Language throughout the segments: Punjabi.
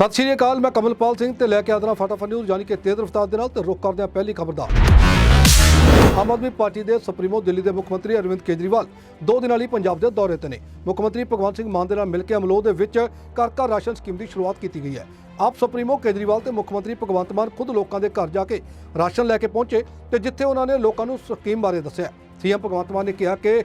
ਸਤਿ ਸ਼੍ਰੀ ਅਕਾਲ, ਮੈਂ ਕਮਲਪਾਲ ਸਿੰਘ ਤੇ ਲੈ ਕੇ ਆਦਰਾ ਫਟਾਫਟ ਨਿਊਜ਼, ਯਾਨੀ ਕਿ ਤੇਜ਼ ਰਫ਼ਤਾਰ ਦੇ ਨਾਲ ਤੇ ਰੁਕ ਕਰਦੇ ਹਾਂ ਪਹਿਲੀ ਖਬਰ ਦਾ। ਆਮ ਆਦਮੀ ਪਾਰਟੀ ਦੇ ਸੁਪਰੀਮੋ ਦਿੱਲੀ ਦੇ ਮੁੱਖ ਮੰਤਰੀ ਅਰਵਿੰਦ ਕੇਜਰੀਵਾਲ ਦੋ ਦਿਨਾਂ ਲਈ ਪੰਜਾਬ ਦੇ ਦੌਰੇ ਤੇ ਨੇ। ਮੁੱਖ ਮੰਤਰੀ ਭਗਵੰਤ ਸਿੰਘ ਮਾਨ ਦੇ ਨਾਲ ਮਿਲ ਕੇ ਅਮਲੋਹ ਦੇ ਵਿੱਚ ਘਰ ਘਰ ਰਾਸ਼ਨ ਸਕੀਮ ਦੀ ਸ਼ੁਰੂਆਤ ਕੀਤੀ ਗਈ ਹੈ। ਆਪ ਸੁਪਰੀਮੋ ਕੇਜਰੀਵਾਲ ਤੇ ਮੁੱਖ ਮੰਤਰੀ ਭਗਵੰਤ ਮਾਨ ਖੁਦ ਲੋਕਾਂ ਦੇ ਘਰ ਜਾ ਕੇ ਰਾਸ਼ਨ ਲੈ ਕੇ ਪਹੁੰਚੇ ਤੇ ਜਿੱਥੇ ਉਹਨਾਂ ਨੇ ਲੋਕਾਂ ਨੂੰ ਸਕੀਮ ਬਾਰੇ ਦੱਸਿਆ। ਸੀਐਮ ਭਗਵੰਤ ਮਾਨ ਨੇ ਕਿਹਾ ਕਿ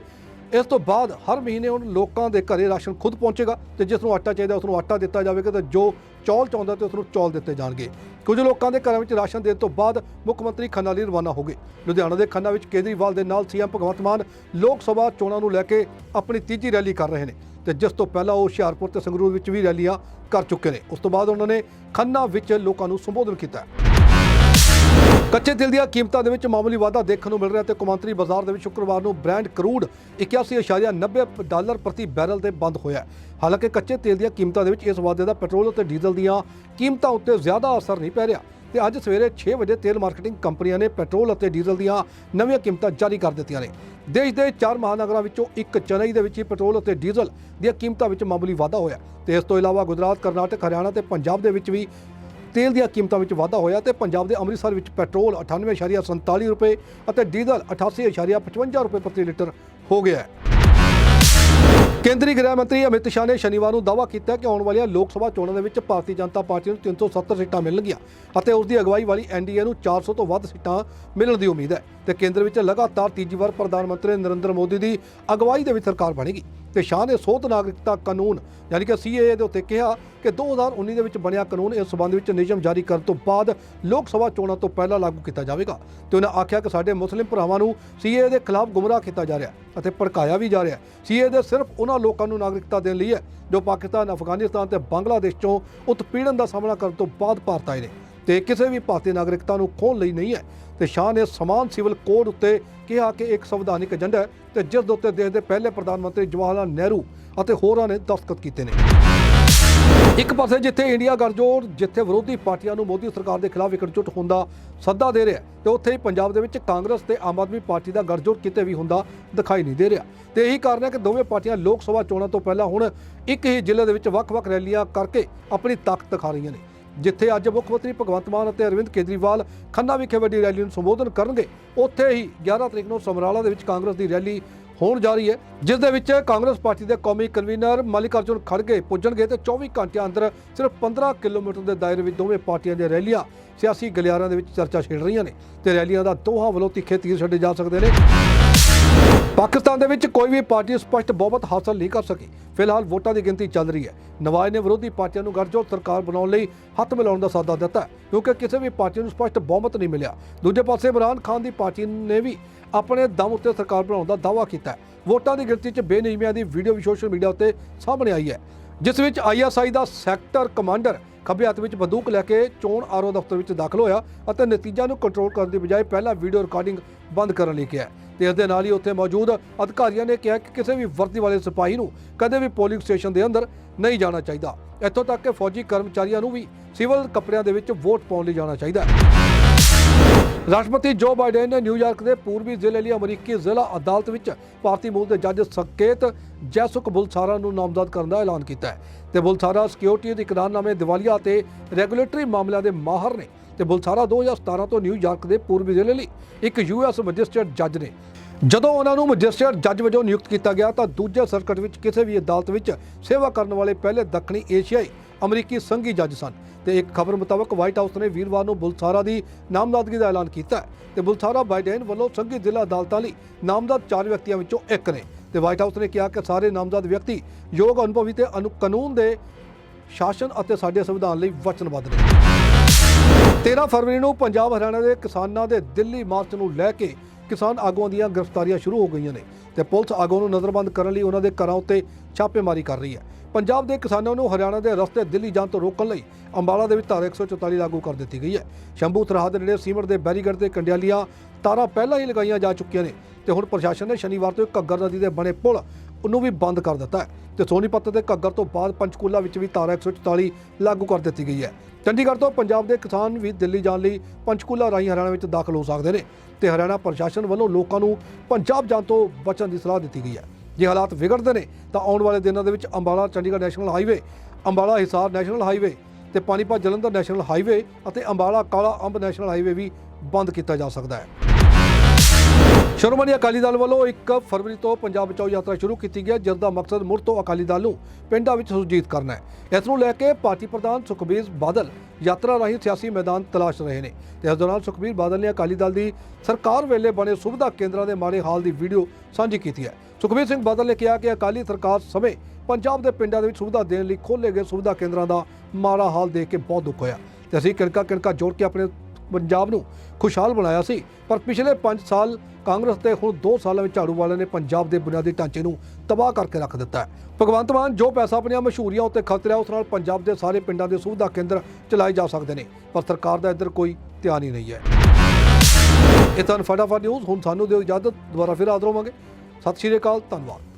ਇਸ ਤੋਂ ਬਾਅਦ ਹਰ ਮਹੀਨੇ ਹੁਣ ਲੋਕਾਂ ਦੇ ਘਰੇ ਰਾਸ਼ਨ ਖੁਦ ਪਹੁੰਚੇਗਾ ਤੇ ਜਿਸ ਨੂੰ ਆਟਾ ਚਾਹੀਦਾ, ਉਸ ਨੂੰ ਆਟਾ ਦਿੱਤਾ ਜਾਵੇਗਾ ਤੇ ਜੋ ਚੌਲ ਚਾਹੁੰਦਾ ਤੇ ਉਸ ਨੂੰ ਚੌਲ ਦਿੱਤੇ ਜਾਣਗੇ। ਕੁਝ ਲੋਕਾਂ ਦੇ ਘਰਾਂ ਵਿੱਚ ਰਾਸ਼ਨ ਦੇਣ ਤੋਂ ਬਾਅਦ ਮੁੱਖ ਮੰਤਰੀ ਖੰਨਾ ਲਈ ਰਵਾਨਾ ਹੋ ਗਏ। ਲੁਧਿਆਣਾ ਦੇ ਖੰਨਾ ਵਿੱਚ ਕੇਜਰੀਵਾਲ ਦੇ ਨਾਲ ਸੀਐਮ ਭਗਵੰਤ ਮਾਨ ਲੋਕ ਸਭਾ ਚੋਣਾਂ ਨੂੰ ਲੈ ਕੇ ਆਪਣੀ ਤੀਜੀ ਰੈਲੀ ਕਰ ਰਹੇ ਨੇ ਤੇ ਜਿਸ ਤੋਂ ਪਹਿਲਾਂ ਉਹ ਹੁਸ਼ਿਆਰਪੁਰ ਤੇ ਸੰਗਰੂਰ ਵਿੱਚ ਵੀ ਰੈਲੀਆਂ ਕਰ ਚੁੱਕੇ ਨੇ। ਉਸ ਤੋਂ ਬਾਅਦ ਉਹਨਾਂ ਨੇ ਖੰਨਾ ਵਿੱਚ ਲੋਕਾਂ ਨੂੰ ਸੰਬੋਧਨ ਕੀਤਾ। ਕੱਚੇ ਤੇਲ ਦੀਆਂ ਕੀਮਤਾਂ ਦੇ ਵਿੱਚ ਮਾਮੂਲੀ ਵਾਧਾ ਦੇਖਣ ਨੂੰ ਮਿਲ ਰਿਹਾ ਤੇ ਕੌਮਾਂਤਰੀ ਬਾਜ਼ਾਰ ਦੇ ਵਿੱਚ ਸ਼ੁੱਕਰਵਾਰ ਨੂੰ ਬ੍ਰੈਂਡ ਕਰੂਡ 81.90 ਡਾਲਰ ਪ੍ਰਤੀ ਬੈਰਲ ਤੇ ਬੰਦ ਹੋਇਆ ਹਾਲਾਂਕਿ ਕੱਚੇ ਤੇਲ ਦੀਆਂ ਕੀਮਤਾਂ ਦੇ ਵਿੱਚ ਇਸ ਵਾਧੇ ਦਾ ਪੈਟਰੋਲ ਅਤੇ ਡੀਜ਼ਲ ਦੀਆਂ ਕੀਮਤਾਂ ਉੱਤੇ ਜ਼ਿਆਦਾ ਅਸਰ ਨਹੀਂ ਪੈ ਰਿਹਾ ਤੇ ਅੱਜ ਸਵੇਰੇ 6 ਵਜੇ ਤੇਲ ਮਾਰਕੀਟਿੰਗ ਕੰਪਨੀਆਂ ਨੇ ਪੈਟਰੋਲ ਅਤੇ ਡੀਜ਼ਲ ਦੀਆਂ ਨਵੀਆਂ ਕੀਮਤਾਂ ਜਾਰੀ ਕਰ ਦਿੱਤੀਆਂ ਨੇ। ਦੇਸ਼ ਦੇ ਚਾਰ ਮਹਾਨਗਰਾਂ ਵਿੱਚੋਂ ਇੱਕ ਚੇਨਈ ਦੇ ਵਿੱਚ ਹੀ ਪੈਟਰੋਲ ਅਤੇ ਡੀਜ਼ਲ ਦੀਆਂ ਕੀਮਤਾਂ ਵਿੱਚ ਮਾਮੂਲੀ ਵਾਧਾ ਹੋਇਆ ਤੇ ਇਸ ਤੋਂ ਇਲਾਵਾ ਗੁਜਰਾਤ, ਕਰਨਾਟਕ, ਹਰਿਆਣਾ ਤੇ ਪੰਜਾਬ ਦੇ ਵਿੱਚ ਵੀ ਤੇਲ ਦੀਆਂ ਕੀਮਤਾਂ ਵਿੱਚ ਵਾਧਾ ਹੋਇਆ ਤੇ ਪੰਜਾਬ ਦੇ ਅੰਮ੍ਰਿਤਸਰ ਵਿੱਚ ਪੈਟਰੋਲ 98.47 ਰੁਪਏ ਅਤੇ ਡੀਜ਼ਲ 88.55 ਰੁਪਏ ਪ੍ਰਤੀ ਲੀਟਰ ਹੋ ਗਿਆ ਹੈ। ਕੇਂਦਰੀ ਗ੍ਰਹਿ ਮੰਤਰੀ ਅਮਿਤ ਸ਼ਾਹ ਨੇ ਸ਼ਨੀਵਾਰ ਨੂੰ ਦਾਅਵਾ ਕੀਤਾ ਕਿ ਆਉਣ ਵਾਲੀਆਂ ਲੋਕ ਸਭਾ ਚੋਣਾਂ ਦੇ ਵਿੱਚ ਭਾਰਤੀ ਜਨਤਾ ਪਾਰਟੀ ਨੂੰ 370 ਸੀਟਾਂ ਮਿਲਣਗੀਆਂ ਅਤੇ ਉਸ ਦੀ ਅਗਵਾਈ ਵਾਲੀ ਐਨਡੀਏ ਨੂੰ 400 ਤੋਂ ਵੱਧ ਸੀਟਾਂ ਮਿਲਣ ਦੀ ਉਮੀਦ ਹੈ ਤੇ ਕੇਂਦਰ ਵਿੱਚ ਲਗਾਤਾਰ ਤੀਜੀ ਵਾਰ ਪ੍ਰਧਾਨ ਮੰਤਰੀ ਨਰਿੰਦਰ ਮੋਦੀ ਦੀ ਅਗਵਾਈ ਦੇ ਵਿੱਚ ਸਰਕਾਰ ਬਣੇਗੀ। ਤੇ ਸ਼ਾਹ ਨੇ ਸੋਧ ਨਾਗਰਿਕਤਾ ਕਾਨੂੰਨ। ਯਾਨੀ ਕਿ ਸੀਏਏ ਦੇ ਉੱਤੇ ਕਿਹਾ ਕਿ 2019 ਦੇ ਵਿੱਚ ਬਣਿਆ ਕਾਨੂੰਨ ਇਸ ਸਬੰਧ ਵਿੱਚ ਨਿਯਮ ਜਾਰੀ ਕਰਨ ਤੋਂ ਬਾਅਦ ਲੋਕ ਸਭਾ ਚੋਣਾਂ ਤੋਂ ਪਹਿਲਾਂ ਲਾਗੂ ਕੀਤਾ ਜਾਵੇਗਾ। ਤੇ ਉਹਨਾਂ ਆਖਿਆ ਕਿ ਸਾਡੇ ਮੁਸਲਿਮ ਭਰਾਵਾਂ ਨੂੰ ਸੀਏਏ ਦੇ ਖਿਲਾਫ ਗੁੰਮਰਾਹ ਕੀਤਾ ਜਾ ਰਿਹਾ ਅਤੇ ਭੜਕਾਇਆ ਵੀ ਜਾ ਰਿਹਾ ਸੀਏਏ ਦੇ ਸਿਰਫ ਉਹਨਾਂ ਲੋਕਾਂ ਨੂੰ ਨਾਗਰਿਕਤਾ ਦੇਣ ਲਈ ਹੈ ਜੋ ਪਾਕਿਸਤਾਨ, ਅਫਗਾਨਿਸਤਾਨ ਤੇ ਬੰਗਲਾਦੇਸ਼ ਚੋਂ ਉਤਪੀੜਨ ਦਾ ਸਾਹਮਣਾ ਕਰਨ ਤੋਂ ਬਾਅਦ ਭਾਰਤ ਆਏ ਨੇ। ਤੇ ਕਿਸੇ ਵੀ ਭਾਰਤੀ ਨਾਗਰਿਕਤਾ ਨੂੰ ਖੋਹਣ ਲਈ ਨਹੀਂ ਹੈ। ਤੇ ਸ਼ਾਹ ਨੇ ਸਮਾਨ ਸਿਵਲ ਕੋਡ ਉੱਤੇ ਕਿਹਾ ਕਿ ਇੱਕ ਸੰਵਿਧਾਨਿਕ ਏਜੰਡਾ ਹੈ ਤੇ ਜਿਸ ਦੇ ਉੱਤੇ ਦੇਸ਼ ਦੇ ਪਹਿਲੇ ਪ੍ਰਧਾਨ ਮੰਤਰੀ ਜਵਾਹਰ ਲਾਲ ਨਹਿਰੂ ਅਤੇ ਹੋਰਾਂ ਨੇ ਦਸਤਖਤ ਕੀਤੇ ਨੇ। ਇੱਕ ਪਾਸੇ ਜਿੱਥੇ ਇੰਡੀਆ ਗਰਜੋੜ ਜਿੱਥੇ ਵਿਰੋਧੀ ਪਾਰਟੀਆਂ ਨੂੰ ਮੋਦੀ ਸਰਕਾਰ ਦੇ ਖਿਲਾਫ ਇਕਜੁੱਟ ਹੋਣ ਦਾ ਸੱਦਾ ਦੇ ਰਿਹਾ ਹੈ, ਤੇ ਉੱਥੇ ਹੀ ਪੰਜਾਬ ਦੇ ਵਿੱਚ ਕਾਂਗਰਸ ਤੇ ਆਮ ਆਦਮੀ ਪਾਰਟੀ ਦਾ ਗਰਜੋੜ ਕਿਤੇ ਵੀ ਹੁੰਦਾ ਦਿਖਾਈ ਨਹੀਂ ਦੇ ਰਿਹਾ। ਤੇ ਇਹੀ ਕਾਰਨ ਹੈ ਕਿ ਦੋਵੇਂ ਪਾਰਟੀਆਂ ਲੋਕ ਸਭਾ ਚੋਣਾਂ ਤੋਂ ਪਹਿਲਾਂ ਹੁਣ ਇੱਕ ਹੀ ਜ਼ਿਲ੍ਹੇ ਦੇ ਵਿੱਚ ਵੱਖ-ਵੱਖ ਰੈਲੀਆਂ ਕਰਕੇ ਆਪਣੀ ਤਾਕਤ ਦਿਖਾ ਰਹੀਆਂ ਨੇ। ਜਿੱਥੇ ਅੱਜ ਮੁੱਖ ਮੰਤਰੀ ਭਗਵੰਤ ਮਾਨ ਅਤੇ ਅਰਵਿੰਦ ਕੇਜਰੀਵਾਲ ਖੰਨਾ ਵਿਖੇ ਵੱਡੀ ਰੈਲੀ ਨੂੰ ਸੰਬੋਧਨ ਕਰਨਗੇ, ਉੱਥੇ ਹੀ 11 ਤਰੀਕ ਨੂੰ ਸਮਰਾਲਾ ਦੇ ਵਿੱਚ ਕਾਂਗਰਸ ਦੀ ਰੈਲੀ ਹੋਣ ਜਾ ਰਹੀ ਹੈ, ਜਿਸ ਦੇ ਵਿੱਚ ਕਾਂਗਰਸ ਪਾਰਟੀ ਦੇ ਕੌਮੀ ਕਨਵੀਨਰ ਮਲਿਕਾਰਜੁਨ ਖੜਗੇ ਪੁੱਜਣਗੇ ਤੇ 24 ਘੰਟਿਆਂ ਅੰਦਰ ਸਿਰਫ 15 ਕਿਲੋਮੀਟਰ ਦੇ ਦਾਇਰੇ ਵਿੱਚ ਦੋਵੇਂ ਪਾਰਟੀਆਂ ਦੀਆਂ ਰੈਲੀਆਂ ਸਿਆਸੀ ਗਲਿਆਰਾਂ ਦੇ ਵਿੱਚ ਚਰਚਾ ਛੇੜ ਰਹੀਆਂ ਨੇ ਤੇ ਰੈਲੀਆਂ ਦਾ ਦੋਹਾਂ ਵੱਲੋਂ ਤਿੱਖੇ ਤੀਰ ਛੱਡੇ ਜਾ ਸਕਦੇ ਨੇ। ਪਾਕਿਸਤਾਨ ਦੇ ਵਿੱਚ ਕੋਈ ਵੀ ਪਾਰਟੀ ਸਪਸ਼ਟ ਬਹੁਮਤ ਹਾਸਲ ਨਹੀਂ ਕਰ ਸਕੀ। ਫਿਲਹਾਲ ਵੋਟਾਂ ਦੀ ਗਿਣਤੀ ਚੱਲ ਰਹੀ ਹੈ। ਨਵਾਜ਼ ਨੇ ਵਿਰੋਧੀ ਪਾਰਟੀਆਂ ਨੂੰ ਗੱਠਜੋੜ ਸਰਕਾਰ ਬਣਾਉਣ ਲਈ ਹੱਥ ਮਿਲਾਉਣ ਦਾ ਸਾਦਾ ਦਿੱਤਾ ਕਿਉਂਕਿ ਕਿਸੇ ਵੀ ਪਾਰਟੀ ਨੂੰ ਸਪਸ਼ਟ ਬਹੁਮਤ ਨਹੀਂ ਮਿਲਿਆ। ਦੂਜੇ ਪਾਸੇ ਇਮਰਾਨ ਖਾਨ ਦੀ ਪਾਰਟੀ ਨੇ ਵੀ ਆਪਣੇ ਦਮ ਉੱਤੇ ਸਰਕਾਰ ਬਣਾਉਣ ਦਾ ਦਾਅਵਾ ਕੀਤਾ ਵੋਟਾਂ ਦੀ ਗਿਣਤੀ 'ਚ ਬੇਨਿਯਮੀਆਂ ਦੀ ਵੀਡੀਓ ਵੀ ਸੋਸ਼ਲ ਮੀਡੀਆ ਉੱਤੇ ਸਾਹਮਣੇ ਆਈ ਹੈ, ਜਿਸ ਵਿੱਚ ਆਈਐਸਆਈ ਦਾ ਸੈਕਟਰ ਕਮਾਂਡਰ ਖੱਬੇ ਹੱਥ ਵਿੱਚ ਬੰਦੂਕ ਲੈ ਕੇ ਚੋਣ ਆਰਓ ਦਫ਼ਤਰ ਵਿੱਚ ਦਾਖਲ ਹੋਇਆ ਅਤੇ ਨਤੀਜਿਆਂ ਨੂੰ ਕੰਟਰੋਲ ਕਰਨ ਦੀ ਬਜਾਏ ਪਹਿਲਾਂ ਵੀਡੀਓ ਰਿਕਾਰਡਿੰਗ ਬੰਦ ਕਰਨ ਲਈ ਕਿਹਾ ਤੇ ਇਸ ਦੇ ਨਾਲ ਹੀ ਉੱਥੇ ਮੌਜੂਦ ਅਧਿਕਾਰੀਆਂ ਨੇ ਕਿਹਾ ਕਿ ਕਿਸੇ ਵੀ ਵਰਦੀ ਵਾਲੇ ਸਿਪਾਹੀ ਨੂੰ ਕਦੇ ਵੀ ਪੋਲਿੰਗ ਸਟੇਸ਼ਨ ਦੇ ਅੰਦਰ ਨਹੀਂ ਜਾਣਾ ਚਾਹੀਦਾ। ਇੱਥੋਂ ਤੱਕ ਕਿ ਫੌਜੀ ਕਰਮਚਾਰੀਆਂ ਨੂੰ ਵੀ ਸਿਵਲ ਕੱਪੜਿਆਂ ਦੇ ਵਿੱਚ ਵੋਟ ਪਾਉਣ ਲਈ ਜਾਣਾ ਚਾਹੀਦਾ ਹੈ। ਰਾਸ਼ਟਰਪਤੀ ਜੋ ਬਾਈਡਨ ਨੇ ਨਿਊਯਾਰਕ ਦੇ ਪੂਰਬੀ ਜ਼ਿਲ੍ਹੇ ਲਈ ਅਮਰੀਕੀ ਜ਼ਿਲ੍ਹਾ ਅਦਾਲਤ ਵਿੱਚ ਭਾਰਤੀ ਮੂਲ ਦੇ ਜੱਜ ਸੰਕੇਤ ਜੈਸੁਕ ਬੁਲਸਾਰਾ ਨੂੰ ਨਾਮਜ਼ਦ ਕਰਨ ਦਾ ਐਲਾਨ ਕੀਤਾ ਹੈ। ਤੇ ਬੁਲਸਾਰਾ ਸਿਕਿਉਰਿਟੀ ਦੇ ਇਕਰਾਰਨਾਮੇ ਦਿਵਾਲੀਆ ਤੇ ਰੈਗੂਲੇਟਰੀ ਮਾਮਲਿਆਂ ਦੇ ਮਾਹਰ ਨੇ ਤੇ ਬੁਲਸਾਰਾ 2017 ਤੋਂ ਨਿਊਯਾਰਕ ਦੇ ਪੂਰਬੀ ਜ਼ਿਲ੍ਹੇ ਲਈ ਇੱਕ ਯੂਐਸ ਮੈਜਿਸਟ੍ਰੇਟ ਜੱਜ ਨੇ। ਜਦੋਂ ਉਹਨਾਂ ਨੂੰ ਮੈਜਿਸਟ੍ਰੇਟ ਜੱਜ ਵਜੋਂ ਨਿਯੁਕਤ ਕੀਤਾ ਗਿਆ ਤਾਂ ਦੂਜੇ ਸਰਕਟ ਵਿੱਚ ਕਿਸੇ ਵੀ ਅਦਾਲਤ ਵਿੱਚ ਸੇਵਾ ਕਰਨ ਵਾਲੇ ਪਹਿਲੇ ਦੱਖਣੀ ਏਸ਼ੀਆਈ ਅਮਰੀਕੀ ਸੰਘੀ ਜੱਜ ਸਨ ਤੇ ਇੱਕ ਖਬਰ ਮੁਤਾਬਕ ਵਾਈਟ ਹਾਊਸ ਨੇ ਵੀਰਵਾਰ ਨੂੰ ਬੁਲਸਾਰਾ ਦੀ ਨਾਮਜ਼ਦਗੀ ਦਾ ਐਲਾਨ ਕੀਤਾ ਹੈ ਤੇ ਬੁਲਸਾਰਾ ਬਾਈਡਨ ਵੱਲੋਂ ਸੰਘੀ ਜ਼ਿਲ੍ਹਾ ਅਦਾਲਤਾਂ ਲਈ ਨਾਮਜ਼ਦ ਚਾਰ ਵਿਅਕਤੀਆਂ ਵਿੱਚੋਂ ਇੱਕ ਨੇ ਤੇ ਵਾਈਟ ਹਾਊਸ ਨੇ ਕਿਹਾ ਕਿ ਸਾਰੇ ਨਾਮਜ਼ਦ ਵਿਅਕਤੀ ਯੋਗ ਅਨੁਭਵੀ ਤੇ ਅਨੁ ਕਾਨੂੰਨ ਦੇ ਸ਼ਾਸਨ ਅਤੇ ਸਾਡੇ ਸੰਵਿਧਾਨ ਲਈ ਵਚਨਬੱਧ ਨੇ। 13 ਫਰਵਰੀ ਨੂੰ ਪੰਜਾਬ ਹਰਿਆਣਾ ਦੇ ਕਿਸਾਨਾਂ ਦੇ ਦਿੱਲੀ ਮਾਰਚ ਨੂੰ ਲੈ ਕੇ ਕਿਸਾਨ ਆਗੂਆਂ ਦੀਆਂ ਗ੍ਰਿਫਤਾਰੀਆਂ ਸ਼ੁਰੂ ਹੋ ਗਈਆਂ ਨੇ ਤੇ ਪੁਲਿਸ ਆਗੂਆਂ ਨੂੰ ਨਜ਼ਰਬੰਦ ਕਰਨ ਲਈ ਉਹਨਾਂ ਦੇ ਘਰਾਂ ਉੱਤੇ ਛਾਪੇਮਾਰੀ ਕਰ ਰਹੀ ਹੈ। ਪੰਜਾਬ ਦੇ ਕਿਸਾਨਾਂ ਨੂੰ ਹਰਿਆਣਾ ਦੇ ਰਸਤੇ ਦਿੱਲੀ ਜਾਣ ਤੋਂ ਰੋਕਣ ਲਈ ਅੰਬਾਲਾ ਦੇ ਵਿੱਚ ਧਾਰਾ 144 ਲਾਗੂ ਕਰ ਦਿੱਤੀ ਗਈ ਹੈ। ਸ਼ੰਭੂ ਸਰਹੱਦ ਦੇ ਨੇੜੇ ਸੀਮਰ ਦੇ ਬੈਰੀਗੇਡ ਤੇ ਕੰਡਿਆਲੀਆਂ ਤਾਰਾਂ ਪਹਿਲਾਂ ਹੀ ਲਗਾਈਆਂ ਜਾ ਚੁੱਕੀਆਂ ਨੇ ਤੇ ਹੁਣ ਪ੍ਰਸ਼ਾਸਨ ਨੇ ਸ਼ਨੀਵਾਰ ਤੋਂ ਘੱਗਰ ਨਦੀ ਦੇ ਬਣੇ ਪੁਲ ਉਹਨੂੰ ਵੀ ਬੰਦ ਕਰ ਦਿੱਤਾ ਹੈ ਤੇ ਸੋਨੀਪਤ ਤੇ ਘੱਗਰ ਤੋਂ ਬਾਅਦ ਪੰਚਕੂਲਾ ਵਿੱਚ ਵੀ ਧਾਰਾ 144 ਲਾਗੂ ਕਰ ਦਿੱਤੀ ਗਈ ਹੈ। ਚੰਡੀਗੜ੍ਹ ਤੋਂ ਪੰਜਾਬ ਦੇ ਕਿਸਾਨ ਵੀ ਦਿੱਲੀ ਜਾਣ ਲਈ ਪੰਚਕੂਲਾ ਰਾਹੀਂ ਹਰਿਆਣਾ ਵਿੱਚ ਦਾਖਲ ਹੋ ਸਕਦੇ ਨੇ ਤੇ ਹਰਿਆਣਾ ਪ੍ਰਸ਼ਾਸਨ ਵੱਲੋਂ ਲੋਕਾਂ ਨੂੰ ਪੰਜਾਬ ਜਾਣ ਤੋਂ ਬਚਣ ਦੀ ਸਲਾਹ ਦਿੱਤੀ ਗਈ ਹੈ। ਜੇ ਹਾਲਾਤ ਵਿਗੜਦੇ ਨੇ ਤਾਂ ਆਉਣ ਵਾਲੇ ਦਿਨਾਂ ਦੇ ਵਿੱਚ Ambala, Chandigarh national highway, Ambala, Hisar national highway ਤੇ ਤੇ ਪਾਣੀਪਤ ਜਲੰਧਰ ਨੈਸ਼ਨਲ ਹਾਈਵੇ ਅਤੇ ਅੰਬਾਲਾ, ਕਾਲਾ ਅੰਬ ਨੈਸ਼ਨਲ ਹਾਈਵੇ ਵੀ ਬੰਦ ਕੀਤਾ ਜਾ ਸਕਦਾ ਹੈ। ਸ਼੍ਰੋਮਣੀ ਅਕਾਲੀ ਦਲ ਵੱਲੋਂ 1 ਫਰਵਰੀ ਤੋਂ ਪੰਜਾਬ ਬਚਾਓ ਯਾਤਰਾ ਸ਼ੁਰੂ ਕੀਤੀ ਗਈ ਜਿਸ ਦਾ ਮਕਸਦ ਮੁੜ ਤੋਂ ਅਕਾਲੀ ਦਲ ਨੂੰ ਪਿੰਡਾਂ ਵਿੱਚ ਸੁਰਜੀਤ ਕਰਨਾ ਹੈ। ਇਸ ਨੂੰ ਲੈ ਕੇ ਪਾਰਟੀ ਪ੍ਰਧਾਨ ਸੁਖਬੀਰ ਬਾਦਲ ਯਾਤਰਾ ਰਾਹੀਂ ਸਿਆਸੀ ਮੈਦਾਨ ਤਲਾਸ਼ ਰਹੇ ਨੇ ਤੇ ਇਸ ਦੌਰਾਨ ਸੁਖਬੀਰ ਬਾਦਲ ਨੇ ਅਕਾਲੀ ਦਲ ਦੀ ਸਰਕਾਰ ਵੇਲੇ ਬਣੇ ਸੁਵਿਧਾ ਕੇਂਦਰਾਂ ਦੇ ਮਾੜੇ ਹਾਲ ਦੀ ਵੀਡੀਓ ਸਾਂਝੀ ਕੀਤੀ ਹੈ। ਸੁਖਬੀਰ ਸਿੰਘ ਬਾਦਲ ਨੇ ਕਿਹਾ ਕਿ ਅਕਾਲੀ ਸਰਕਾਰ ਸਮੇਂ ਪੰਜਾਬ ਦੇ ਪਿੰਡਾਂ ਦੇ ਵਿੱਚ ਸੁਵਿਧਾ ਦੇਣ ਲਈ ਖੋਲ੍ਹੇ ਗਏ ਸੁਵਿਧਾ ਕੇਂਦਰਾਂ ਦਾ ਮਾੜਾ ਹਾਲ ਦੇਖ ਕੇ ਬਹੁਤ ਦੁੱਖ ਹੋਇਆ। ਤੇ ਅਸੀਂ ਕਿਣਕਾ ਕਿਣਕਾ ਜੋੜ ਕੇ ਆਪਣੇ ਪੰਜਾਬ ਨੂੰ ਖੁਸ਼ਹਾਲ ਬਣਾਇਆ ਸੀ। ਪਰ ਪਿਛਲੇ 5 ਸਾਲ ਕਾਂਗਰਸ ਤੇ ਹੁਣ 2 ਸਾਲਾਂ ਵਿੱਚ ਝਾੜੂ ਵਾਲਿਆਂ ਨੇ ਪੰਜਾਬ ਦੇ ਬੁਨਿਆਦੀ ਢਾਂਚੇ ਨੂੰ ਤਬਾਹ ਕਰਕੇ ਰੱਖ ਦਿੱਤਾ ਹੈ। ਭਗਵੰਤ ਮਾਨ ਜੋ ਪੈਸਾ ਆਪਣੀਆਂ ਮਸ਼ਹੂਰੀਆਂ ਉੱਤੇ ਖਰਚ ਰਿਹਾ, ਉਸ ਨਾਲ ਪੰਜਾਬ ਦੇ ਸਾਰੇ ਪਿੰਡਾਂ ਦੇ ਸੁਵਿਧਾ ਕੇਂਦਰ ਚਲਾਏ ਜਾ ਸਕਦੇ ਨੇ, ਪਰ ਸਰਕਾਰ ਦਾ ਇੱਧਰ ਕੋਈ ਧਿਆਨ ਹੀ ਨਹੀਂ ਹੈ। ਇਹ ਤਾਂ ਫਟਾਫਟ ਨਿਊਜ਼ ਹੁਣ ਸਾਨੂੰ ਦਿਓ ਇਜਾਜ਼ਤ, ਦੁਬਾਰਾ ਫਿਰ ਹਾਜ਼ਰ ਹੋਵਾਂਗੇ। ਸਤਿ ਸ਼੍ਰੀ ਅਕਾਲ, ਧੰਨਵਾਦ।